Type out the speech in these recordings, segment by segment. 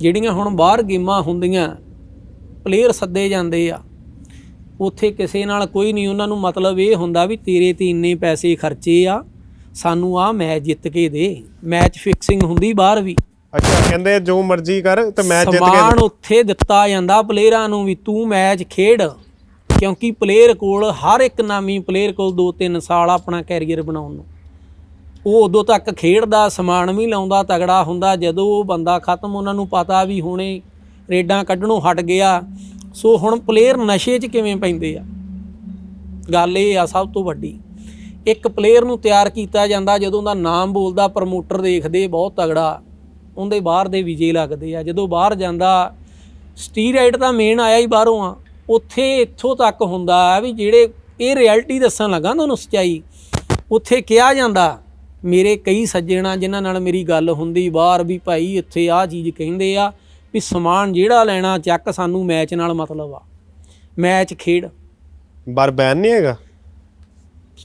ਜਿਹੜੀਆਂ ਹੁਣ ਬਾਹਰ ਗੇਮਾਂ ਹੁੰਦੀਆਂ ਪਲੇਅਰ ਸੱਦੇ ਜਾਂਦੇ ਆ। ਉੱਥੇ ਕਿਸੇ ਨਾਲ ਕੋਈ ਨਹੀਂ ਉਹਨਾਂ ਨੂੰ ਮਤਲਬ ਇਹ ਹੁੰਦਾ ਵੀ ਤੇਰੇ ਤੇ ਇੰਨੇ ਪੈਸੇ ਖਰਚੇ ਆ ਸਾਨੂੰ ਆ ਮੈਚ ਜਿੱਤ ਕੇ ਦੇ। ਮੈਚ ਫਿਕਸਿੰਗ ਹੁੰਦੀ ਬਾਹਰ ਵੀ। ਅੱਛਾ ਕਹਿੰਦੇ ਜੋ ਮਰਜ਼ੀ ਕਰ ਤੇ ਮੈਚ ਜਿੱਤ ਸਮਾਨ ਕੇ ਉੱਥੇ ਦਿੱਤਾ ਜਾਂਦਾ ਪਲੇਅਰਾਂ ਨੂੰ ਵੀ ਤੂੰ ਮੈਚ ਖੇਡ। ਕਿਉਂਕਿ ਪਲੇਅਰ ਕੋਲ ਹਰ ਇੱਕ ਨਾਮੀ ਪਲੇਅਰ ਕੋਲ 2-3 ਸਾਲ ਆਪਣਾ ਕੈਰੀਅਰ ਬਣਾਉਣ ਨੂੰ। ਉਹ ਉਦੋਂ ਤੱਕ ਖੇਡਦਾ, ਸਮਾਨ ਵੀ ਲਾਉਂਦਾ, ਤਗੜਾ ਹੁੰਦਾ, ਜਦੋਂ ਉਹ ਬੰਦਾ ਖਤਮ, ਉਹਨਾਂ ਨੂੰ ਪਤਾ ਵੀ ਹੁਣੇ ਰੇਡਾਂ ਕੱਢਣੋਂ ਹਟ ਗਿਆ। ਸੋ ਹੁਣ ਪਲੇਅਰ ਨਸ਼ੇ 'ਚ ਕਿਵੇਂ ਪੈਂਦੇ ਆ? ਗੱਲ ਇਹ ਆ ਸਭ ਤੋਂ ਵੱਡੀ। ਇੱਕ ਪਲੇਅਰ ਨੂੰ ਤਿਆਰ ਕੀਤਾ ਜਾਂਦਾ ਜਦੋਂ ਦਾ ਨਾਮ ਬੋਲਦਾ ਪ੍ਰਮੋਟਰ ਦੇਖਦੇ, ਬਹੁਤ ਤਗੜਾ। ਉਹਦੇ ਬਾਹਰ ਦੇ ਵਿਜੇ ਲੱਗਦੇ ਆ। ਜਦੋਂ ਬਾਹਰ ਜਾਂਦਾ ਸਟੀਰਾਇਡ ਤਾਂ ਮੇਨ ਆਇਆ ਹੀ ਬਾਹਰੋਂ ਆ। ਉੱਥੇ ਇੱਥੋਂ ਤੱਕ ਹੁੰਦਾ ਆ ਵੀ ਜਿਹੜੇ ਇਹ ਰਿਐਲਿਟੀ ਦੱਸਣ ਲੱਗਾ ਤੁਹਾਨੂੰ ਸੱਚਾਈ, ਉੱਥੇ ਕਿਹਾ ਜਾਂਦਾ ਮੇਰੇ ਕਈ ਸੱਜਣਾ ਜਿਨ੍ਹਾਂ ਨਾਲ ਮੇਰੀ ਗੱਲ ਹੁੰਦੀ ਬਾਹਰ ਵੀ ਭਾਈ ਇੱਥੇ ਆਹ ਚੀਜ਼ ਕਹਿੰਦੇ ਆ ਵੀ ਸਮਾਨ ਜਿਹੜਾ ਲੈਣਾ ਚੱਕ ਸਾਨੂੰ ਮੈਚ ਨਾਲ ਮਤਲਬ ਆ। ਮੈਚ ਖੇਡ। ਬਾਰ ਬੈਨ ਨਹੀਂ ਹੈਗਾ?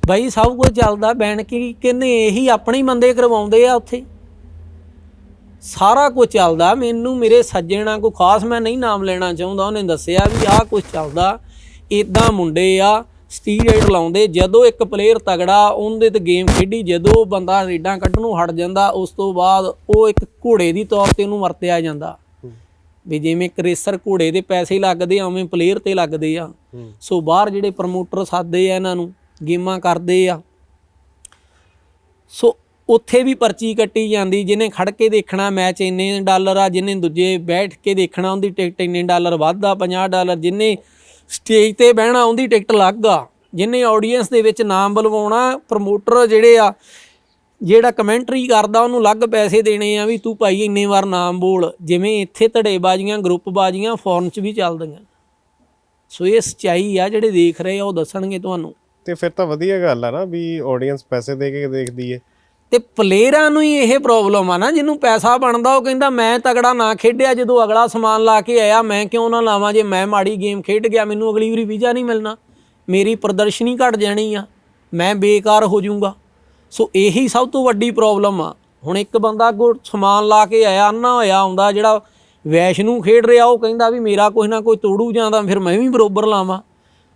ਬਾਈ ਸਭ ਕੁਝ ਚੱਲਦਾ ਬੈਣ ਕੀ ਕਹਿੰਦੇ ਇਹੀ ਆਪਣੇ ਹੀ ਬੰਦੇ ਕਰਵਾਉਂਦੇ ਆ ਉੱਥੇ। ਸਾਰਾ ਕੁਝ ਚੱਲਦਾ ਮੈਨੂੰ ਮੇਰੇ ਸੱਜਣਾ ਕੋ ਖਾਸ ਮੈਂ ਨਹੀਂ ਨਾਮ ਲੈਣਾ ਚਾਹੁੰਦਾ ਉਹਨੇ ਦੱਸਿਆ ਵੀ ਆਹ ਕੁਝ ਚੱਲਦਾ ਇਦਾਂ ਮੁੰਡੇ ਆ ਸਟੀਰੋਇਡ ਲਾਉਂਦੇ ਜਦੋਂ ਇੱਕ ਪਲੇਅਰ ਤਗੜਾ ਉਹਦੇ ਤੇ ਗੇਮ ਖੇਡੀ ਜਦੋਂ ਬੰਦਾ ਰੇਡਾਂ ਕੱਢਣੋਂ ਹਟ ਜਾਂਦਾ ਉਸ ਤੋਂ ਬਾਅਦ ਉਹ ਇੱਕ ਘੋੜੇ ਦੀ ਤੌਰ ਤੇ ਉਹਨੂੰ ਵਰਤਿਆ ਜਾਂਦਾ। ਵੀ ਜਿਵੇਂ ਇੱਕ ਰੇਸਰ ਘੋੜੇ ਦੇ ਪੈਸੇ ਲੱਗਦੇ ਆ ਉਵੇਂ ਪਲੇਅਰ ਤੇ ਲੱਗਦੇ ਆ। ਸੋ ਬਾਹਰ ਜਿਹੜੇ ਪ੍ਰਮੋਟਰ ਸਾਦੇ ਆ ਇਹਨਾਂ ਨੂੰ ਗੇਮਾਂ ਕਰਦੇ ਆ। ਸੋ ਉੱਥੇ ਵੀ ਪਰਚੀ ਕੱਟੀ ਜਾਂਦੀ ਜਿਹਨੇ ਖੜ ਕੇ ਦੇਖਣਾ ਮੈਚ ਇੰਨੇ ਡਾਲਰ ਆ ਜਿਹਨੇ ਦੂਜੇ ਬੈਠ ਕੇ ਦੇਖਣਾ ਉਹਦੀ ਟਿਕਟ ਇੰਨੇ ਡਾਲਰ ਵੱਧ ਆ 50 ਡਾਲਰ ਜਿਹਨੇ ਸਟੇਜ ਤੇ ਬਹਿਣਾ, ਉਹਦੀ ਟਿਕਟ ਲੱਗਦਾ ਜਿਨੇ ਆਡੀਅנס ਦੇ ਵਿੱਚ ਨਾਮ ਬਲਵਾਉਣਾ ਪ੍ਰਮੋਟਰ ਜਿਹੜੇ ਆ, ਜਿਹੜਾ ਕਮੈਂਟਰੀ ਕਰਦਾ, ਉਹਨੂੰ ਅਲੱਗ ਪੈਸੇ ਦੇਣੇ ਆ ਵੀ ਤੂੰ ਭਾਈ ਇੰਨੇ ਵਾਰ ਨਾਮ ਬੋਲ। ਜਿਵੇਂ ਇੱਥੇ ਧੜੇ ਬਾਜ਼ੀਆਂ ਗਰੁੱਪ ਬਾਜ਼ੀਆਂ ਫੋਰਨ 'ਚ ਵੀ ਚੱਲਦੀਆਂ। ਸੋ ਇਹ ਸਚਾਈ ਆ, ਜਿਹੜੇ ਦੇਖ ਰਹੇ ਆ, ਉਹ ਦੱਸਣਗੇ ਤੁਹਾਨੂੰ। ਤੇ ਫਿਰ ਤਾਂ ਵਧੀਆ ਗੱਲ ਆ ਨਾ ਵੀ ਆਡੀਅנס ਪੈਸੇ ਦੇ ਕੇ ਦੇਖਦੀ ਏ। ਤੇ ਪਲੇਅਰਾਂ ਨੂੰ ਹੀ ਇਹ ਪ੍ਰੋਬਲਮ ਆ ਨਾ, ਜਿਹਨੂੰ ਪੈਸਾ ਬਣਦਾ, ਉਹ ਕਹਿੰਦਾ, ਮੈਂ ਤਗੜਾ ਨਾ ਖੇਡਿਆ, ਜਦੋਂ ਅਗਲਾ ਸਮਾਨ ਲਾ ਕੇ ਆਇਆ, ਮੈਂ ਕਿਉਂ ਨਾ ਲਾਵਾਂ? ਜੇ ਮੈਂ ਮਾੜੀ ਗੇਮ ਖੇਡ ਗਿਆ, ਮੈਨੂੰ ਅਗਲੀ ਵਾਰੀ ਵੀਜ਼ਾ ਨਹੀਂ ਮਿਲਣਾ। ਮੇਰੀ ਪ੍ਰਦਰਸ਼ਨੀ ਘਟ ਜਾਣੀ ਆ। ਮੈਂ ਬੇਕਾਰ ਹੋ ਜਾਊਂਗਾ। ਸੋ ਇਹੀ ਸਭ ਤੋਂ ਵੱਡੀ ਪ੍ਰੋਬਲਮ ਆ। ਹੁਣ ਇੱਕ ਬੰਦਾ ਕੋ ਸਮਾਨ ਲਾ ਕੇ ਆਇਆ, ਅੰਨਾ ਹੋਇਆ ਆਉਂਦਾ, ਜਿਹੜਾ ਵੈਸ਼ਨੂੰ ਖੇਡ ਰਿਹਾ, ਉਹ ਕਹਿੰਦਾ ਵੀ ਮੇਰਾ ਕੋਈ ਨਾ ਕੋਈ ਤੋੜੂ ਜਾਂਦਾ ਫਿਰ ਮੈਂ ਵੀ ਬਰੋਬਰ ਲਾਵਾਂ।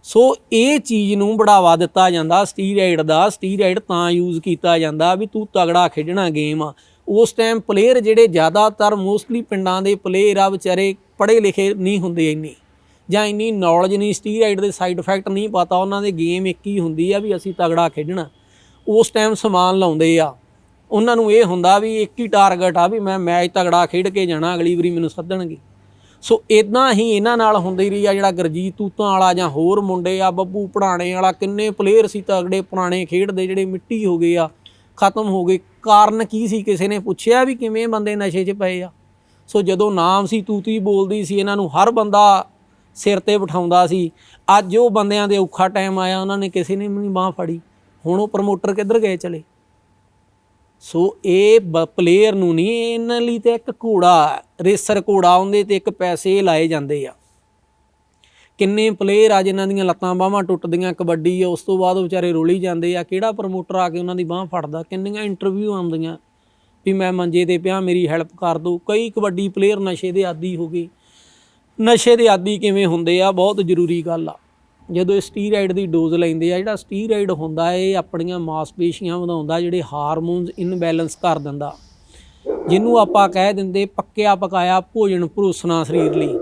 ਸੋ ਇਹ ਚੀਜ਼ ਨੂੰ ਬੜਾਵਾ ਦਿੱਤਾ ਜਾਂਦਾ ਸਟੀਰਾਇਡ ਦਾ ਸਟੀਰਾਇਡ ਤਾਂ ਯੂਜ਼ ਕੀਤਾ ਜਾਂਦਾ ਵੀ ਤੂੰ ਤਗੜਾ ਖੇਡਣਾ ਗੇਮ ਆ। ਉਸ ਟਾਈਮ ਪਲੇਅਰ ਜਿਹੜੇ ਜ਼ਿਆਦਾਤਰ ਮੋਸਟਲੀ ਪਿੰਡਾਂ ਦੇ ਪਲੇਅਰ ਆ ਵਿਚਾਰੇ ਪੜ੍ਹੇ ਲਿਖੇ ਨਹੀਂ ਹੁੰਦੇ ਇੰਨੇ। ਜਾਂ ਇੰਨੀ ਨੌਲੇਜ ਨਹੀਂ ਸਟੀਰਾਇਡ ਦੇ ਸਾਈਡ ਇਫੈਕਟ ਨਹੀਂ ਪਤਾ, ਉਹਨਾਂ ਦੇ ਗੇਮ ਇੱਕ ਹੀ ਹੁੰਦੀ ਆ ਵੀ ਅਸੀਂ ਤਗੜਾ ਖੇਡਣਾ। ਉਸ ਟਾਈਮ ਸਮਾਨ ਲਾਉਂਦੇ ਆ। ਉਹਨਾਂ ਨੂੰ ਇਹ ਹੁੰਦਾ ਵੀ ਇੱਕ ਹੀ ਟਾਰਗੇਟ ਆ ਵੀ ਮੈਂ ਮੈਚ ਤਗੜਾ ਖੇਡ ਕੇ ਜਾਣਾ, ਅਗਲੀ ਵਾਰੀ ਮੈਨੂੰ ਸੱਦਣਗੇ। ਸੋ ਇਦਾਂ ਹੀ ਇਹਨਾਂ ਨਾਲ ਹੁੰਦੀ ਰਹੀ ਆ ਜਿਹੜਾ ਗਰਜੀਤ ਤੂਤਾਂ ਵਾਲਾ ਜਾਂ ਹੋਰ ਮੁੰਡੇ ਆ, ਬੱਬੂ ਪੜਾਣੇ ਵਾਲਾ, ਕਿੰਨੇ ਪਲੇਅਰ ਸੀ ਤਗੜੇ ਪੁਰਾਣੇ ਖੇਡਦੇ ਜਿਹੜੇ ਮਿੱਟੀ ਹੋ ਗਏ ਆ, ਖਤਮ ਹੋ ਗਏ। ਕਾਰਨ ਕੀ ਸੀ? ਕਿਸੇ ਨੇ ਪੁੱਛਿਆ ਵੀ ਕਿਵੇਂ ਬੰਦੇ ਨਸ਼ੇ 'ਚ ਪਏ ਆ? ਸੋ ਜਦੋਂ ਨਾਮ ਸੀ ਤੂਤੀ ਬੋਲਦੀ ਸੀ, ਇਹਨਾਂ ਨੂੰ ਹਰ ਬੰਦਾ ਸਿਰ ਤੇ ਬਿਠਾਉਂਦਾ ਸੀ। ਅੱਜ ਉਹ ਬੰਦਿਆਂ ਦੇ ਔਖਾ ਟਾਈਮ ਆਇਆ, ਉਹਨਾਂ ਨੇ ਕਿਸੇ ਨੇ ਵੀ ਨਹੀਂ ਬਾਹ ਫੜੀ। ਹੁਣ ਉਹ ਪ੍ਰਮੋਟਰ ਕਿੱਧਰ ਗਏ ਚਲੇ? ਸੋ ਇਹ ਪਲੇਅਰ ਨੂੰ ਨਹੀਂ, ਇਹਨਾਂ ਲਈ ਤੇ ਇੱਕ ਘੋੜਾ ਰੇਸਰ ਘੋੜਾ, ਉਹਦੇ ਤੇ ਇੱਕ ਪੈਸੇ ਲਾਏ ਜਾਂਦੇ ਆ। ਕਿੰਨੇ ਪਲੇਅਰ ਆ ਜਿਨ੍ਹਾਂ ਦੀਆਂ ਲੱਤਾਂ ਬਾਹਾਂ ਟੁੱਟਦੀਆਂ, ਕਬੱਡੀ ਆ, ਉਸ ਤੋਂ ਬਾਅਦ ਉਹ ਵਿਚਾਰੇ ਰੋਲੀ ਜਾਂਦੇ ਆ। ਕਿਹੜਾ ਪ੍ਰਮੋਟਰ ਆ ਕੇ ਉਹਨਾਂ ਦੀ ਬਾਹ ਫੜਦਾ? ਕਿੰਨੀਆਂ ਇੰਟਰਵਿਊ ਆਉਂਦੀਆਂ? ਵੀ ਮੈਂ ਮੰਜੇ ਤੇ ਪਿਆ, ਮੇਰੀ ਹੈਲਪ ਕਰ ਦਿਓ ਕਈ ਕਬੱਡੀ ਪਲੇਅਰ ਨਸ਼ੇ ਦੇ ਆਦੀ ਹੋ ਗਏ। ਨਸ਼ੇ ਦੇ ਆਦੀ ਕਿਵੇਂ ਹੁੰਦੇ ਆ? ਬਹੁਤ ਜ਼ਰੂਰੀ ਗੱਲ ਆ। ਜਦੋਂ ਇਹ ਸਟੀਰਾਇਡ ਦੀ ਡੋਜ਼ ਲੈਂਦੇ ਆ ਜਿਹੜਾ ਸਟੀਰਾਇਡ ਹੁੰਦਾ ਇਹ ਆਪਣੀਆਂ ਮਾਸਪੇਸ਼ੀਆਂ ਵਧਾਉਂਦਾ ਜਿਹੜੇ ਹਾਰਮੋਨਸ ਇਨਬੈਲੈਂਸ ਕਰ ਦਿੰਦਾ। ਜਿਹਨੂੰ ਆਪਾਂ ਕਹਿ ਦਿੰਦੇ ਪੱਕਿਆ ਪਕਾਇਆ ਭੋਜਨ ਪਰੋਸਣਾ ਸਰੀਰ ਲਈ।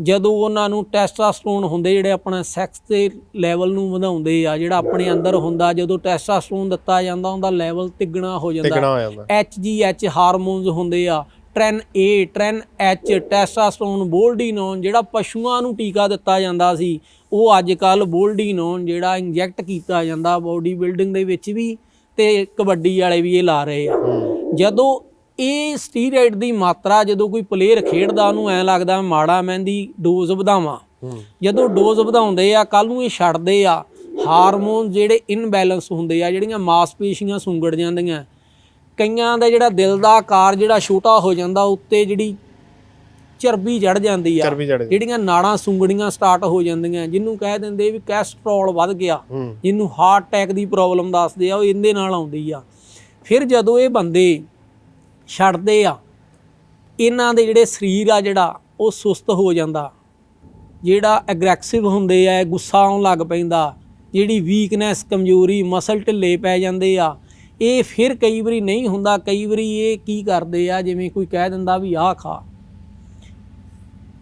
ਜਦੋਂ ਉਹਨਾਂ ਨੂੰ ਟੈਸਟਾਸਟਰੋਨ ਹੁੰਦੇ ਜਿਹੜੇ ਆਪਣਾ ਸੈਕਸ ਦੇ ਲੈਵਲ ਨੂੰ ਵਧਾਉਂਦੇ ਆ ਜਿਹੜਾ ਆਪਣੇ ਅੰਦਰ ਹੁੰਦਾ ਜਦੋਂ ਟੈਸਟਾਸਟਰੋਨ ਦਿੱਤਾ ਜਾਂਦਾ ਉਹਦਾ ਲੈਵਲ ਤਿੱਗਣਾ ਹੋ ਜਾਂਦਾ। HGH ਹਾਰਮੋਨਸ ਹੁੰਦੇ ਆ tren A tren H testosterone boldenone ਜਿਹੜਾ ਪਸ਼ੂਆਂ ਨੂੰ ਟੀਕਾ ਦਿੱਤਾ ਜਾਂਦਾ ਸੀ ਉਹ ਅੱਜ ਕੱਲ ਬੋਲਡੀਨੋਨ ਜਿਹੜਾ ਇੰਜੈਕਟ ਕੀਤਾ ਜਾਂਦਾ ਬਾਡੀ ਬਿਲਡਿੰਗ ਦੇ ਵਿੱਚ ਵੀ ਤੇ ਕਬੱਡੀ ਵਾਲੇ ਵੀ ਇਹ ਲਾ ਰਹੇ ਆ। ਜਦੋਂ ਇਹ ਸਟੀਰਾਇਡ ਦੀ ਮਾਤਰਾ ਜਦੋਂ ਕੋਈ ਪਲੇਅਰ ਖੇਡਦਾ ਉਹਨੂੰ ਐ ਲੱਗਦਾ ਮਾੜਾ ਮਹਿੰਦੀ ਡੋਜ਼ ਵਧਾਵਾਂ। ਜਦੋਂ ਡੋਜ਼ ਵਧਾਉਂਦੇ ਆ ਕੱਲ ਨੂੰ ਇਹ ਛੱਡਦੇ ਆ ਹਾਰਮੋਨ ਜਿਹੜੇ ਇਨਬੈਲੈਂਸ ਹੁੰਦੇ ਆ ਜਿਹੜੀਆਂ ਮਾਸਪੇਸ਼ੀਆਂ ਸੁੰਗੜ ਜਾਂਦੀਆਂ। ਕਈਆਂ ਦਾ ਜਿਹੜਾ ਦਿਲ ਦਾ ਆਕਾਰ ਜਿਹੜਾ ਛੋਟਾ ਹੋ ਜਾਂਦਾ ਉੱਤੇ ਜਿਹੜੀ ਚਰਬੀ ਚੜ ਜਾਂਦੀ ਆ। ਚਰਬੀ ਜਿਹੜੀਆਂ ਨਾੜਾਂ ਸੁੰਗੜੀਆਂ ਸਟਾਰਟ ਹੋ ਜਾਂਦੀਆਂ ਜਿਹਨੂੰ ਕਹਿ ਦਿੰਦੇ ਵੀ ਕੈਸਟਰੋਲ ਵੱਧ ਗਿਆ ਹੂੰ। ਜਿਹਨੂੰ ਹਾਰਟ ਅਟੈਕ ਦੀ ਪ੍ਰੋਬਲਮ ਦੱਸਦੇ ਆ ਉਹ ਇਹਦੇ ਨਾਲ ਆਉਂਦੀ ਆ। ਫਿਰ ਜਦੋਂ ਇਹ ਬੰਦੇ ਛੱਡਦੇ ਆ ਇਹਨਾਂ ਦੇ ਜਿਹੜੇ ਸਰੀਰ ਆ ਜਿਹੜਾ ਉਹ ਸੁਸਤ ਹੋ ਜਾਂਦਾ। ਜਿਹੜਾ ਐਗਰੈਸਿਵ ਹੁੰਦੇ ਆ ਗੁੱਸਾ ਆਉਣ ਲੱਗ ਪੈਂਦਾ। ਜਿਹੜੀ ਵੀਕਨੈਸ ਕਮਜ਼ੋਰੀ ਮਸਲ ਢਿੱਲੇ ਪੈ ਜਾਂਦੇ ਆ। ਇਹ ਫਿਰ ਕਈ ਵਾਰੀ ਨਹੀਂ ਹੁੰਦਾ ਕਈ ਵਾਰੀ ਇਹ ਕੀ ਕਰਦੇ ਆ ਜਿਵੇਂ ਕੋਈ ਕਹਿ ਦਿੰਦਾ ਵੀ ਆਹ ਖਾ।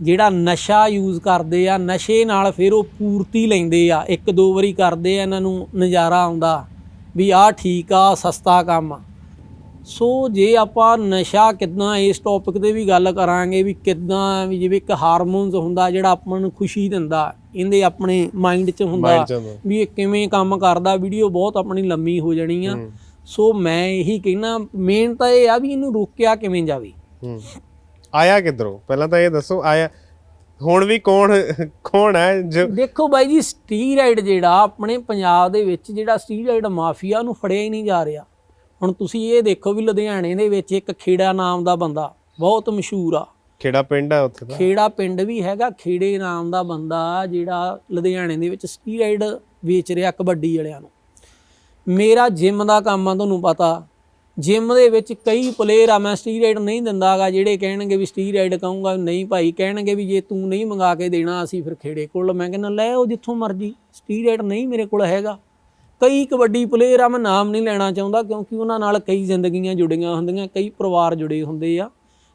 ਜਿਹੜਾ ਨਸ਼ਾ ਯੂਜ਼ ਕਰਦੇ ਆ ਨਸ਼ੇ ਨਾਲ ਫਿਰ ਉਹ ਪੂਰਤੀ ਲੈਂਦੇ ਆ। ਇੱਕ ਦੋ ਵਾਰੀ ਕਰਦੇ ਆ ਇਹਨਾਂ ਨੂੰ ਨਜ਼ਾਰਾ ਆਉਂਦਾ ਵੀ ਆਹ ਠੀਕ ਆ ਸਸਤਾ ਕੰਮ ਆ। ਸੋ ਜੇ ਆਪਾਂ ਨਸ਼ਾ ਕਿਦਾਂ ਇਸ ਟੌਪਿਕ ਤੇ ਵੀ ਗੱਲ ਕਰਾਂਗੇ ਵੀ ਕਿਦਾਂ ਵੀ ਜਿਵੇਂ ਇੱਕ ਹਾਰਮੋਨਸ ਹੁੰਦਾ ਜਿਹੜਾ ਆਪਾਂ ਨੂੰ ਖੁਸ਼ੀ ਦਿੰਦਾ ਇਹਦੇ ਆਪਣੇ ਮਾਈਂਡ 'ਚ ਹੁੰਦਾ। ਵੀ ਇਹ ਕਿਵੇਂ ਕੰਮ ਕਰਦਾ ਵੀਡੀਓ ਬਹੁਤ ਆਪਣੀ ਲੰਮੀ ਹੋ ਜਾਣੀ ਆ। ਸੋ ਮੈਂ ਇਹੀ ਕਹਿਣਾ ਮੇਨ ਤਾਂ ਇਹ ਆ ਵੀ ਇਹਨੂੰ ਰੋਕਿਆ ਕਿਵੇਂ ਜਾਵੇ। ਆਇਆ ਕਿੱਧਰੋਂ? ਪਹਿਲਾਂ ਤਾਂ ਇਹ ਦੱਸੋ ਆਇਆ। ਹੁਣ ਵੀ ਕੌਣ ਕੌਣ ਹੈ ਜੋ ਦੇਖੋ ਬਾਈ ਜੀ ਸਟੀਰਾਇਡ ਜਿਹੜਾ ਆਪਣੇ ਪੰਜਾਬ ਦੇ ਵਿੱਚ ਜਿਹੜਾ ਸਟੀਰਾਇਡ ਮਾਫੀਆ ਨੂੰ ਫੜਿਆ ਹੀ ਨਹੀਂ ਜਾ ਰਿਹਾ। ਹੁਣ ਤੁਸੀਂ ਇਹ ਦੇਖੋ ਵੀ ਲੁਧਿਆਣੇ ਦੇ ਵਿੱਚ ਇੱਕ ਖੇੜਾ ਨਾਮ ਦਾ ਬੰਦਾ ਬਹੁਤ ਮਸ਼ਹੂਰ ਆ। ਕਿਹੜਾ ਪਿੰਡ ਹੈ ਉੱਥੇ ਦਾ ਖੇੜਾ ਪਿੰਡ ਵੀ ਹੈਗਾ ਖੇੜੇ ਨਾਮ ਦਾ ਬੰਦਾ ਜਿਹੜਾ ਲੁਧਿਆਣੇ ਦੇ ਵਿੱਚ ਸਟੀਰਾਇਡ ਵੇਚ ਰਿਹਾ ਕਬੱਡੀ ਵਾਲਿਆਂ ਨੂੰ। ਮੇਰਾ ਜਿਮ ਦਾ ਕੰਮ ਆ ਤੁਹਾਨੂੰ ਪਤਾ। ਜਿਮ ਦੇ ਵਿੱਚ ਕਈ ਪਲੇਅਰ ਆ, ਮੈਂ ਸਟੀਰਾਇਡ ਨਹੀਂ ਦਿੰਦਾਗਾ, ਜਿਹੜੇ ਕਹਿਣਗੇ ਵੀ ਸਟੀਰਾਇਡ ਕਹੂੰਗਾ ਨਹੀਂ ਭਾਈ, ਕਹਿਣਗੇ ਵੀ ਜੇ ਤੂੰ ਨਹੀਂ ਮੰਗਾ ਕੇ ਦੇਣਾ, ਅਸੀਂ ਫਿਰ ਖੇੜੇ ਕੋਲ, ਮੈਂ ਕਹਿੰਦਾ, ਲੈ ਉਹ ਜਿੱਥੋਂ ਮਰਜ਼ੀ ਸਟੀਰਾਇਡ ਨਹੀਂ ਮੇਰੇ ਕੋਲ ਹੈਗਾ। ਕਈ ਕਬੱਡੀ ਪਲੇਅਰ ਆ, ਮੈਂ ਨਾਮ ਨਹੀਂ ਲੈਣਾ ਚਾਹੁੰਦਾ, ਕਿਉਂਕਿ ਉਹਨਾਂ ਨਾਲ ਕਈ ਜ਼ਿੰਦਗੀਆਂ ਜੁੜੀਆਂ ਹੁੰਦੀਆਂ, ਕਈ ਪਰਿਵਾਰ ਜੁੜੇ ਹੁੰਦੇ ਆ।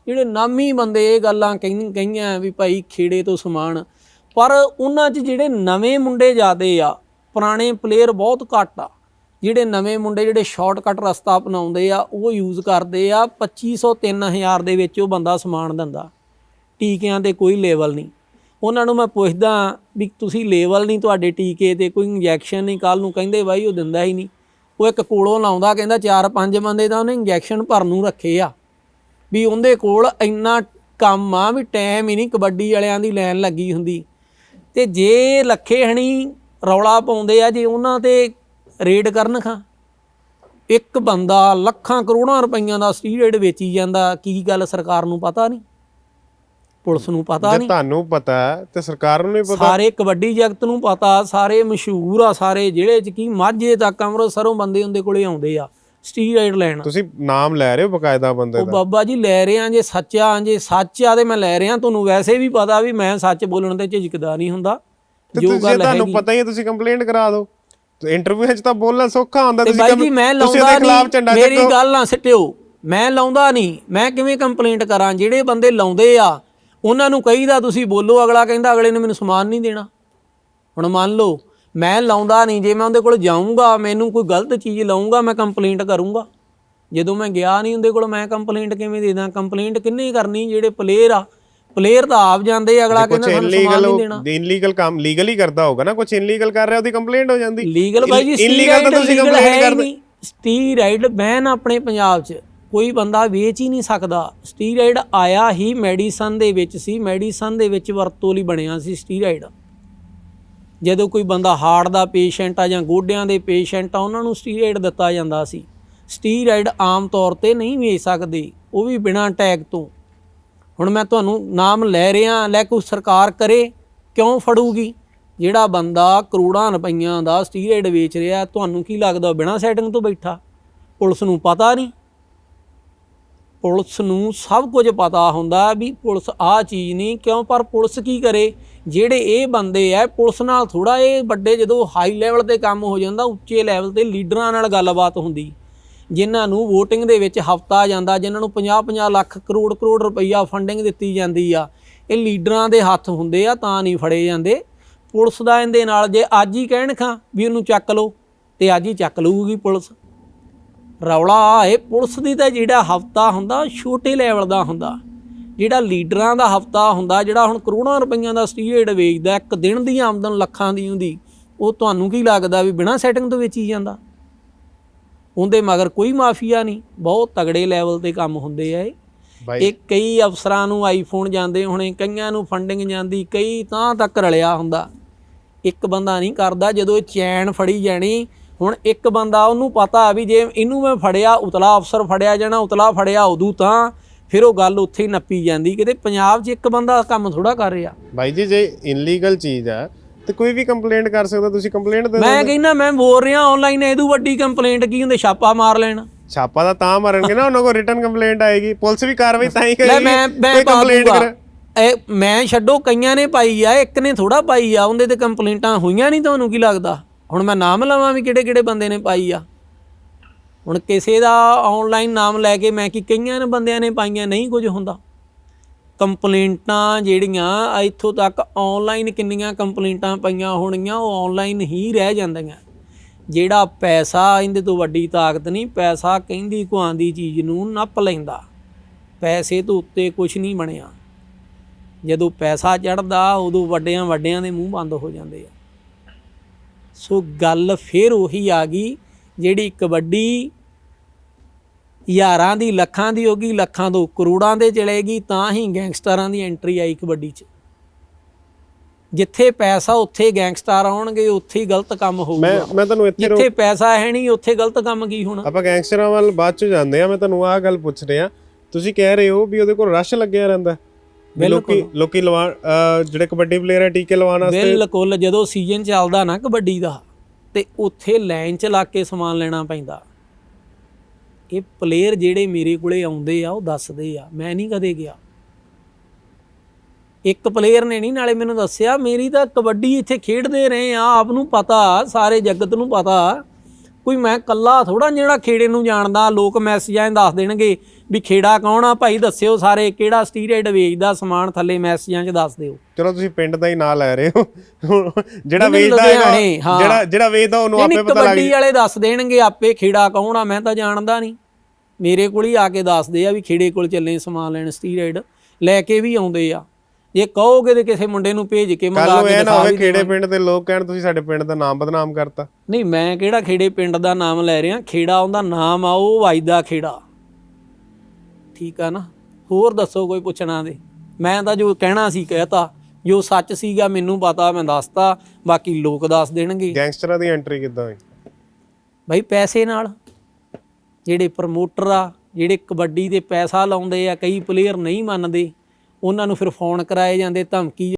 ਜਿਹੜੇ ਨਾਮੀ ਬੰਦੇ ਇਹ ਗੱਲਾਂ ਕਹਿੰ- ਕਹੀਆਂ ਵੀ ਭਾਈ ਖੇੜੇ ਤੋਂ ਸਮਾਨ, ਪਰ ਉਹਨਾਂ 'ਚ ਜਿਹੜੇ ਨਵੇਂ ਮੁੰਡੇ ਜਾਦੇ ਆ, ਪੁਰਾਣੇ ਪਲੇਅਰ ਬਹੁਤ ਘੱਟ ਆ। ਜਿਹੜੇ ਨਵੇਂ ਮੁੰਡੇ, ਜਿਹੜੇ ਸ਼ਾਰਟਕਟ ਰਸਤਾ ਅਪਣਾਉਂਦੇ ਆ, ਉਹ ਯੂਜ਼ ਕਰਦੇ ਆ 2500 3000 ਦੇ ਵਿੱਚ ਉਹ ਬੰਦਾ ਸਮਾਨ ਦਿੰਦਾ। ਟੀਕਿਆਂ ਤੇ ਕੋਈ ਲੈਵਲ ਨਹੀਂ। ਉਹਨਾਂ ਨੂੰ ਮੈਂ ਪੁੱਛਦਾ ਵੀ ਤੁਸੀਂ ਲੈਵਲ ਨਹੀਂ ਤੁਹਾਡੇ ਟੀਕੇ ਤੇ, ਕੋਈ ਇੰਜੈਕਸ਼ਨ ਨਹੀਂ ਕੱਲ ਨੂੰ ਕਹਿੰਦੇ ਬਾਈ ਉਹ ਦਿੰਦਾ ਹੀ ਨਹੀਂ। ਉਹ ਇੱਕ ਕੋਲੋਂ ਲਾਉਂਦਾ, ਕਹਿੰਦਾ ਚਾਰ ਪੰਜ ਬੰਦੇ ਤਾਂ ਉਹਨੇ ਇੰਜੈਕਸ਼ਨ ਭਰਨ ਨੂੰ ਰੱਖੇ ਆ। ਵੀ ਉਹਦੇ ਕੋਲ ਇੰਨਾ ਕੰਮ ਆ ਵੀ ਟਾਈਮ ਹੀ ਨਹੀਂ, ਕਬੱਡੀ ਵਾਲਿਆਂ ਦੀ ਲਾਈਨ ਲੱਗੀ ਹੁੰਦੀ। ਤੇ ਜੇ ਲੱਖੇ ਹਣੀ ਰੌਲਾ ਪਾਉਂਦੇ ਆ, ਜੇ ਉਹਨਾਂ ਤੇ ਰੇਡ ਕਰਨ ਖਾਂ। ਇੱਕ ਬੰਦਾ ਲੱਖਾਂ ਕਰੋੜਾਂ ਰੁਪਈਆਂ ਦਾ ਸਟੀਰੋਇਡ ਵੇਚੀ ਜਾਂਦਾ ਕੀ ਗੱਲ ਸਰਕਾਰ ਨੂੰ ਪਤਾ ਨਹੀਂ? ਪੁਲਿਸ ਨੂੰ ਪਤਾ ਜੇ ਨਹੀਂ। ਤੁਹਾਨੂੰ ਪਤਾ ਹੈ ਤੇ ਸਰਕਾਰ ਨੂੰ ਨਹੀਂ ਪਤਾ। ਸਾਰੇ ਕਬੱਡੀ ਜਗਤ ਨੂੰ ਪਤਾ ਸਾਰੇ ਮਸ਼ਹੂਰ ਆ ਸਾਰੇ ਜ਼ਿਲ੍ਹੇ 'ਚ ਕੀ ਮਾਝੇ ਤੱਕ ਅੰਮ੍ਰਿਤਸਰੋਂ ਬੰਦੇ ਹੁੰਦੇ ਕੋਲੇ ਆਉਂਦੇ ਆ ਸਟੀਰੋਇਡ ਲੈਣ। ਤੁਸੀਂ ਨਾਮ ਲੈ ਰਹੇ ਹੋ ਬਕਾਇਦਾ ਬੰਦੇ ਉਹ ਦਾ? ਬਾਬਾ ਜੀ ਲੈ ਰਹੇ ਆ ਜੇ ਸੱਚ ਜੇ ਸੱਚ ਆ ਤੇ ਮੈਂ ਲੈ ਰਿਹਾ ਤੁਹਾਨੂੰ ਵੈਸੇ ਵੀ ਪਤਾ ਵੀ ਮੈਂ ਸੱਚ ਬੋਲਣ ਤੇ ਝਿਜਕਦਾ ਨਹੀਂ ਹੁੰਦਾ। ਤੇ ਜੋ ਤੁਸੀਂ ਜੇ ਗੱਲ ਤੁਹਾਨੂੰ ਹੈਗੀ ਪਤਾ ਹੀ ਹੈ ਤੁਸੀਂ ਕੰਪਲੇਂਟ ਕਰਾ ਦਿਓ। ਇੰਟਰਵਿਊ ਵਿੱਚ ਤਾਂ ਬੋਲਣਾ ਸੌਖਾ ਹੁੰਦਾ ਤੁਸੀਂ ਬਾਈ ਜੀ ਮੈਂ ਲਾਉਂਦਾ ਨਹੀਂ ਮੇਰੀ ਗੱਲ ਨਾ ਸਿੱਟਿਓ। ਮੈਂ ਲਾਉਂਦਾ ਨਹੀਂ ਮੈਂ ਕਿਵੇਂ ਕੰਪਲੇਂਟ ਕਰਾਂ? ਜਿਹੜੇ ਬੰਦੇ ਲਾਉਂਦੇ ਆ ਉਹਨਾਂ ਨੂੰ ਕਹੀਦਾ ਤੁਸੀਂ ਬੋਲੋ ਅਗਲਾ ਕਹਿੰਦਾ ਅਗਲੇ ਨੇ ਮੈਨੂੰ ਸਮਾਨ ਨਹੀਂ ਦੇਣਾ। ਹੁਣ ਮੰਨ ਲਓ ਮੈਂ ਲਾਉਂਦਾ ਨਹੀਂ ਜੇ ਮੈਂ ਉਹਦੇ ਕੋਲ ਜਾਊਂਗਾ ਮੈਨੂੰ ਕੋਈ ਗਲਤ ਚੀਜ਼ ਲਾਉਂਗਾ ਮੈਂ ਕੰਪਲੇਂਟ ਕਰੂੰਗਾ। ਜਦੋਂ ਮੈਂ ਗਿਆ ਨਹੀਂ ਉਹਦੇ ਕੋਲ ਮੈਂ ਕੰਪਲੇਂਟ ਕਿਵੇਂ ਦੇ ਦਾਂ? ਕੰਪਲੇਂਟ ਕਿੰਨੇ ਕਰਨੀ ਜਿਹੜੇ ਪਲੇਅਰ ਆ ਪਲੇਅਰ ਤਾਂ ਆਪ ਜਾਂਦੇ ਆ, ਅਗਲਾ ਕੁਝ ਕਹਿੰਦਾ ਸਾਨੂੰ ਸਮਾਨ ਇਲੀਗਲ ਨਹੀਂ ਦੇਣਾ। ਇਨਲੀਗਲ ਕੰਮ ਲੀਗਲ ਹੀ ਕਰਦਾ ਹੋਗਾ ਨਾ ਕੁਝ ਇਨਲੀਗਲ ਕਰ ਰਿਹਾ ਉਹਦੀ ਕੰਪਲੇਂਟ ਹੋ ਜਾਂਦੀ। ਲੀਗਲ ਬਾਈ ਜੀ ਇਨਲੀਗਲ ਤਾਂ ਤੁਸੀਂ ਕੰਪਲੇਂਟ ਕਰਦੇ ਸਟੀਰਾਇਡ ਬੈਨ ਆਪਣੇ ਪੰਜਾਬ 'ਚ। ਕੋਈ ਬੰਦਾ ਵੇਚ ਹੀ ਨਹੀਂ ਸਕਦਾ। ਸਟੀਰਾਇਡ ਆਇਆ ਹੀ ਮੈਡੀਸਨ ਦੇ ਵਿੱਚ ਸੀ। ਮੈਡੀਸਨ ਦੇ ਵਿੱਚ ਵਰਤੋਂ ਲਈ ਬਣਿਆ ਸੀ ਸਟੀਰਾਇਡ ਜਦੋਂ ਕੋਈ ਬੰਦਾ ਹਾਰਟ ਦਾ ਪੇਸ਼ੈਂਟ ਆ ਜਾਂ ਗੋਡਿਆਂ ਦੇ ਪੇਸ਼ੈਂਟ ਆ ਉਹਨਾਂ ਨੂੰ ਸਟੀਰਾਇਡ ਦਿੱਤਾ ਜਾਂਦਾ ਸੀ। ਸਟੀਰਾਇਡ ਆਮ ਤੌਰ ਤੇ ਨਹੀਂ ਵੇਚ ਸਕਦੇ। ਉਹ ਵੀ ਬਿਨਾਂ ਟੈਗ ਤੋਂ। ਹੁਣ ਮੈਂ ਤੁਹਾਨੂੰ ਨਾਮ ਲੈ ਰਿਹਾ, ਲੈ ਕੋਈ ਸਰਕਾਰ ਕਰੇ, ਕਿਉਂ ਫੜੂਗੀ? ਜਿਹੜਾ ਬੰਦਾ ਕਰੋੜਾਂ ਰੁਪਈਆਂ ਦਾ ਸਟੀਰਾਇਡ ਵੇਚ ਰਿਹਾ, ਤੁਹਾਨੂੰ ਕੀ ਲੱਗਦਾ ਬਿਨਾਂ ਸੈਟਿੰਗ ਤੋਂ ਬੈਠਾ? ਪੁਲਿਸ ਨੂੰ ਪਤਾ ਨਹੀਂ। ਪੁਲਿਸ ਨੂੰ ਸਭ ਕੁਝ ਪਤਾ ਹੁੰਦਾ ਵੀ ਪੁਲਿਸ ਆਹ ਚੀਜ਼ ਨਹੀਂ, ਕਿਉਂ? ਪਰ ਪੁਲਿਸ ਕੀ ਕਰੇ? ਜਿਹੜੇ ਇਹ ਬੰਦੇ ਐ ਪੁਲਿਸ ਨਾਲ ਥੋੜਾ ਇਹ ਵੱਡੇ ਜਦੋਂ ਹਾਈ ਲੈਵਲ ਤੇ ਕੰਮ ਹੋ ਜਾਂਦਾ, ਉੱਚੇ ਲੈਵਲ ਤੇ ਲੀਡਰਾਂ ਨਾਲ ਗੱਲਬਾਤ ਹੁੰਦੀ। ਜਿਨ੍ਹਾਂ ਨੂੰ VOTING ਦੇ ਵਿੱਚ ਹਫਤਾ ਜਾਂਦਾ, ਜਿਨ੍ਹਾਂ ਨੂੰ 50-50 ਲੱਖ ਕਰੋੜ ਕਰੋੜ ਰੁਪਈਆ ਫੰਡਿੰਗ ਦਿੱਤੀ ਜਾਂਦੀ ਆ, ਇਹ ਲੀਡਰਾਂ ਦੇ ਹੱਥ ਹੁੰਦੇ ਆ, ਤਾਂ ਨਹੀਂ ਫੜੇ ਜਾਂਦੇ। ਪੁਲਿਸ ਦਾ ਇਹਦੇ ਨਾਲ ਜੇ ਅੱਜ ਹੀ ਕਹਿਣ ਖਾਂ ਵੀ ਉਹਨੂੰ ਚੱਕ ਲਓ, ਤੇ ਅੱਜ ਹੀ ਚੱਕ ਲਊਗੀ ਪੁਲਿਸ। ਰੌਲਾ ਇਹ, ਪੁਲਿਸ ਦੀ ਤਾਂ ਜਿਹੜਾ ਹਫਤਾ ਹੁੰਦਾ ਛੋਟੇ ਲੈਵਲ ਦਾ ਹੁੰਦਾ। ਜਿਹੜਾ ਲੀਡਰਾਂ ਦਾ ਹਫਤਾ ਹੁੰਦਾ, ਜਿਹੜਾ ਹੁਣ ਕਰੋੜਾਂ ਰੁਪਈਆਂ ਦਾ ਸਟੀਰੇਟ ਵੇਚਦਾ, ਇੱਕ ਦਿਨ ਦੀ ਆਮਦਨ ਲੱਖਾਂ ਦੀ ਹੁੰਦੀ, ਉਹ ਤੁਹਾਨੂੰ ਕੀ ਲੱਗਦਾ ਵੀ ਬਿਨਾਂ ਸੈਟਿੰਗ ਤੋਂ ਵੇਚੀ ਜਾਂਦਾ? ਉਹਦੇ ਮਗਰ ਕੋਈ ਮਾਫੀਆ ਨਹੀਂ। ਬਹੁਤ ਤਗੜੇ ਲੈਵਲ ਤੇ ਕੰਮ ਹੁੰਦੇ ਆ ਇਹ। ਕਈ ਅਫਸਰਾਂ ਨੂੰ ਆਈਫੋਨ ਜਾਂਦੇ ਹੋਣੇ ਕਈਆਂ ਨੂੰ ਫੰਡਿੰਗ ਜਾਂਦੀ ਕਈ ਤਾਂ ਤੱਕ ਰਲਿਆ ਹੁੰਦਾ। ਇੱਕ ਬੰਦਾ ਨਹੀਂ ਕਰਦਾ ਜਦੋਂ ਇਹ ਚੈਨ ਫੜੀ ਜਾਣੀ ਹੁਣ ਇੱਕ ਬੰਦਾ ਉਹਨੂੰ ਪਤਾ ਵੀ ਜੇ ਇਹਨੂੰ ਮੈਂ ਫੜਿਆ ਉਤਲਾ ਅਫਸਰ ਫੜਿਆ ਜਾਣਾ ਉਤਲਾ ਫੜਿਆ ਉਦੋਂ ਤਾਂ ਫਿਰ ਉਹ ਗੱਲ ਉੱਥੇ ਹੀ ਨੱਪੀ ਜਾਂਦੀ। ਕਿਤੇ ਪੰਜਾਬ 'ਚ ਇੱਕ ਬੰਦਾ ਕੰਮ ਥੋੜਾ ਕਰ ਰਿਹਾ। ਬਾਈ ਜੀ ਜੇ ਇਨਲੀਗਲ ਚੀਜ਼ ਹੈ ਤੇ ਕੋਈ ਵੀ ਕੰਪਲੇਂਟ ਕਰ ਸਕਦਾ ਤੁਸੀਂ ਕੰਪਲੇਂਟ ਦੇ ਮੈਂ ਕਹਿੰਦਾ ਮੈਂ ਬੋਲ ਰਿਹਾ ਆਨਲਾਈਨ ਇਹਦੂ ਵੱਡੀ ਕੰਪਲੇਂਟ ਕੀ ਹੁੰਦੇ? ਛਾਪਾ ਮਾਰ ਲੈਣ। ਛਾਪਾ ਤਾਂ ਤਾਂ ਮਾਰਨਗੇ ਨਾ ਉਹਨਾਂ ਕੋਲ ਰਿਟਨ ਕੰਪਲੇਂਟ ਆਏਗੀ। ਪੁਲਿਸ ਵੀ ਕਾਰਵਾਈ ਤਾਂ ਹੀ ਲੈ ਕਰੇਗੀ। ਮੈਂ ਮੈਂ ਕੰਪਲੇਂਟ ਕਰ। ਇਹ ਮੈਂ ਛੱਡੋ ਕਈਆਂ ਨੇ ਪਾਈ ਆ ਇੱਕ ਨੇ ਥੋੜਾ ਪਾਈ ਆ ਉਹਦੇ ਤੇ ਕੰਪਲੇਂਟਾਂ ਹੋਈਆਂ ਨਹੀਂ ਤੁਹਾਨੂੰ ਕੀ ਲੱਗਦਾ? ਹੁਣ ਮੈਂ ਨਾਮ ਲਵਾਂ ਵੀ ਕਿਹੜੇ ਕਿਹੜੇ ਬੰਦੇ ਨੇ ਪਾਈ ਆ। ਹੁਣ ਕਿਸੇ ਦਾ ਆਨਲਾਈਨ ਨਾਮ ਲੈ ਕੇ ਮੈਂ ਕੀ ਕਈਆਂ ਨੇ ਬੰਦਿਆਂ ਨੇ ਪਾਈਆਂ ਨਹੀਂ ਕੁਝ ਹੁੰਦਾ। ਕੰਪਲੇਂਟਾਂ ਜਿਹੜੀਆਂ ਇੱਥੋਂ ਤੱਕ ਆਨਲਾਈਨ ਕਿੰਨੀਆਂ ਕੰਪਲੇਂਟਾਂ ਪਈਆਂ ਹੋਣਗੀਆਂ, ਉਹ ਆਨਲਾਈਨ ਹੀ ਰਹਿ ਜਾਂਦੀਆਂ। ਜਿਹੜਾ ਪੈਸਾ ਇਹਦੇ ਤੋਂ ਵੱਡੀ ਤਾਕਤ ਨਹੀਂ, ਪੈਸਾ ਕਹਿੰਦੀ ਕੁਆਂਦੀ ਚੀਜ਼ ਨੂੰ ਨੱਪ ਲੈਂਦਾ। ਪੈਸੇ ਤੋਂ ਉੱਤੇ ਕੁਝ ਨਹੀਂ ਬਣਿਆ। ਜਦੋਂ ਪੈਸਾ ਚੜਦਾ ਉਦੋਂ ਵੱਡਿਆਂ ਵੱਡਿਆਂ ਦੇ ਮੂੰਹ ਬੰਦ ਹੋ ਜਾਂਦੇ ਆ। ਸੋ ਗੱਲ ਫਿਰ ਉਹੀ ਆ ਗਈ, ਜਿਹੜੀ ਕਬੱਡੀ ਹਜ਼ਾਰਾਂ ਦੀ ਲੱਖਾਂ ਦੀ ਹੋਗੀ ਲੱਖਾਂ ਤੋਂ ਕਰੋੜਾਂ ਦੇ ਚਲੇਗੀ ਤਾਂ ਹੀ ਗੈਂਗਸਟਰਾਂ ਦੀ ਐਂਟਰੀ ਆਈ ਕਬੱਡੀ 'ਚ। ਜਿੱਥੇ ਪੈਸਾ ਉੱਥੇ ਗੈਂਗਸਟਰ ਆਉਣਗੇ ਉੱਥੇ ਹੀ ਗਲਤ ਕੰਮ ਮੈਂ ਹੋਊਗਾ। ਮੈਂ ਤੁਹਾਨੂੰ ਇੱਥੇ ਜਿੱਥੇ ਪੈਸਾ ਹੈ ਨਹੀਂ ਉੱਥੇ ਗਲਤ ਕੰਮ ਕੀ ਹੋਣਾ? ਆਪਾਂ ਗੈਂਗਸਟਰਾਂ ਵੱਲ ਬਾਅਦ ਚ ਜਾਂਦੇ ਆ ਮੈਂ ਤੁਹਾਨੂੰ ਆਹ ਗੱਲ ਪੁੱਛ ਰਿਹਾ ਤੁਸੀਂ ਕਹਿ ਰਹੇ ਹੋ ਵੀ ਉਹਦੇ ਕੋਲ ਰਸ਼ ਲੱਗਿਆ ਰਹਿੰਦਾ ਲੋਕੀ ਲੋਕੀ ਲਵਾ ਅਹ ਜਿਹੜੇ ਕਬੱਡੀ ਪਲੇਅਰ ਆ ਟੀਕੇ ਲਵਾਉਣ ਵਾਸਤੇ ਬਿਲਕੁਲ। ਜਦੋਂ ਸੀਜ਼ਨ ਚੱਲਦਾ ਨਾ ਕਬੱਡੀ ਦਾ ਤੇ ਉੱਥੇ ਲਾਈਨ ਚ ਲਾ ਕੇ ਸਮਾਨ ਲੈਣਾ ਪੈਂਦਾ। ਇਹ ਪਲੇਅਰ ਜਿਹੜੇ ਮੇਰੇ ਕੋਲੇ ਆਉਂਦੇ ਆ ਉਹ ਦੱਸਦੇ ਆ। ਮੈਂ ਨਹੀਂ ਕਦੇ ਗਿਆ। ਇੱਕ ਪਲੇਅਰ ਨੇ ਨਹੀਂ ਨਾਲੇ ਮੈਨੂੰ ਦੱਸਿਆ ਮੇਰੀ ਤਾਂ ਕਬੱਡੀ ਇੱਥੇ ਖੇਡਦੇ ਰਹੇ ਆ ਆਪ ਨੂੰ ਪਤਾ ਸਾਰੇ ਜਗਤ ਨੂੰ ਪਤਾ। ਕੋਈ ਮੈਂ ਕੱਲਾ ਥੋੜਾ ਜਿਹੜਾ ਖੇੜੇ ਨੂੰ ਜਾਣਦਾ ਲੋਕ ਮੈਸੇਜਾਂ 'ਚ ਦੱਸ ਦੇਣਗੇ ਵੀ ਖੇੜਾ ਕੌਣ ਆ? ਭਾਈ ਦੱਸਿਓ ਸਾਰੇ ਕਿਹੜਾ ਸਟੀਰੋਇਡ ਵੇਚਦਾ ਸਮਾਨ ਥੱਲੇ ਮੈਸੇਜਾਂ 'ਚ ਦੱਸ ਦਿਓ। ਚਲੋ ਤੁਸੀਂ ਪਿੰਡ ਦਾ ਹੀ ਨਾਂ ਲੈ ਰਹੇ ਹੋ। ਜਿਹੜਾ ਵੇਚਦਾ ਹਾਂ। ਜਿਹੜਾ ਜਿਹੜਾ ਵੇਚਦਾ ਉਹਨੂੰ ਆਪੇ ਪਤਾ ਲੱਗ ਕਬੱਡੀ ਵਾਲੇ ਦੱਸ ਦੇਣਗੇ ਆਪੇ ਖੇੜਾ ਕੌਣ ਆ? ਮੈਂ ਤਾਂ ਜਾਣਦਾ ਨਹੀਂ ਮੇਰੇ ਕੋਲ ਹੀ ਆ ਕੇ ਦੱਸਦੇ ਆ ਵੀ ਖੇੜੇ ਕੋਲ ਚੱਲੇ ਸਮਾਨ ਲੈਣ ਸਟੀਰੋਇਡ ਲੈ ਕੇ ਵੀ ਆਉਂਦੇ ਆ। ਜੇ ਕਹੋਗੇ ਤੇ ਕਿਸੇ ਮੁੰਡੇ ਨੂੰ ਭੇਜ ਕੇ ਮੰਗਾ ਕੇ ਦਿਖਾ ਹੋਵੇ ਖੇੜੇ ਪਿੰਡ ਦੇ ਲੋਕ ਕਹਿਣ ਤੁਸੀਂ ਸਾਡੇ ਪਿੰਡ ਦਾ ਨਾਮ ਬਦਨਾਮ ਕਰਤਾ। ਨਹੀਂ ਮੈਂ ਕਿਹੜਾ ਖੇੜੇ ਪਿੰਡ ਦਾ ਨਾਮ ਲੈ ਰਿਹਾ? ਖੇੜਾ ਉਹਦਾ ਨਾਮ ਆ ਉਹ ਵਾਜਦਾ ਖੇੜਾ। ਠੀਕ ਆ ਨਾ? ਹੋਰ ਦੱਸੋ ਕੋਈ ਪੁੱਛਣਾ ਦੇ ਮੈਂ ਤਾਂ ਜੋ ਕਹਿਣਾ ਸੀ ਕਹਿਤਾ। ਜੋ ਸੱਚ ਸੀਗਾ ਮੈਨੂੰ ਪਤਾ ਮੈਂ ਦੱਸਤਾ। ਬਾਕੀ ਲੋਕ ਦੱਸ ਦੇਣਗੇ। ਗੈਂਗਸਟਰਾਂ ਦੀ ਐਂਟਰੀ ਕਿੱਦਾਂ ਹੋਈ? ਭਾਈ ਪੈਸੇ ਨਾਲ। ਜਿਹੜੇ ਪ੍ਰਮੋਟਰ ਆ, ਜਿਹੜੇ ਕਬੱਡੀ ਦੇ ਪੈਸਾ ਲਾਉਂਦੇ ਆ, ਕਈ ਪਲੇਅਰ ਨਹੀਂ ਮੰਨਦੇ, ਉਹਨਾਂ ਨੂੰ ਫਿਰ ਫੋਨ ਕਰਾਏ ਜਾਂਦੇ, ਧਮਕੀ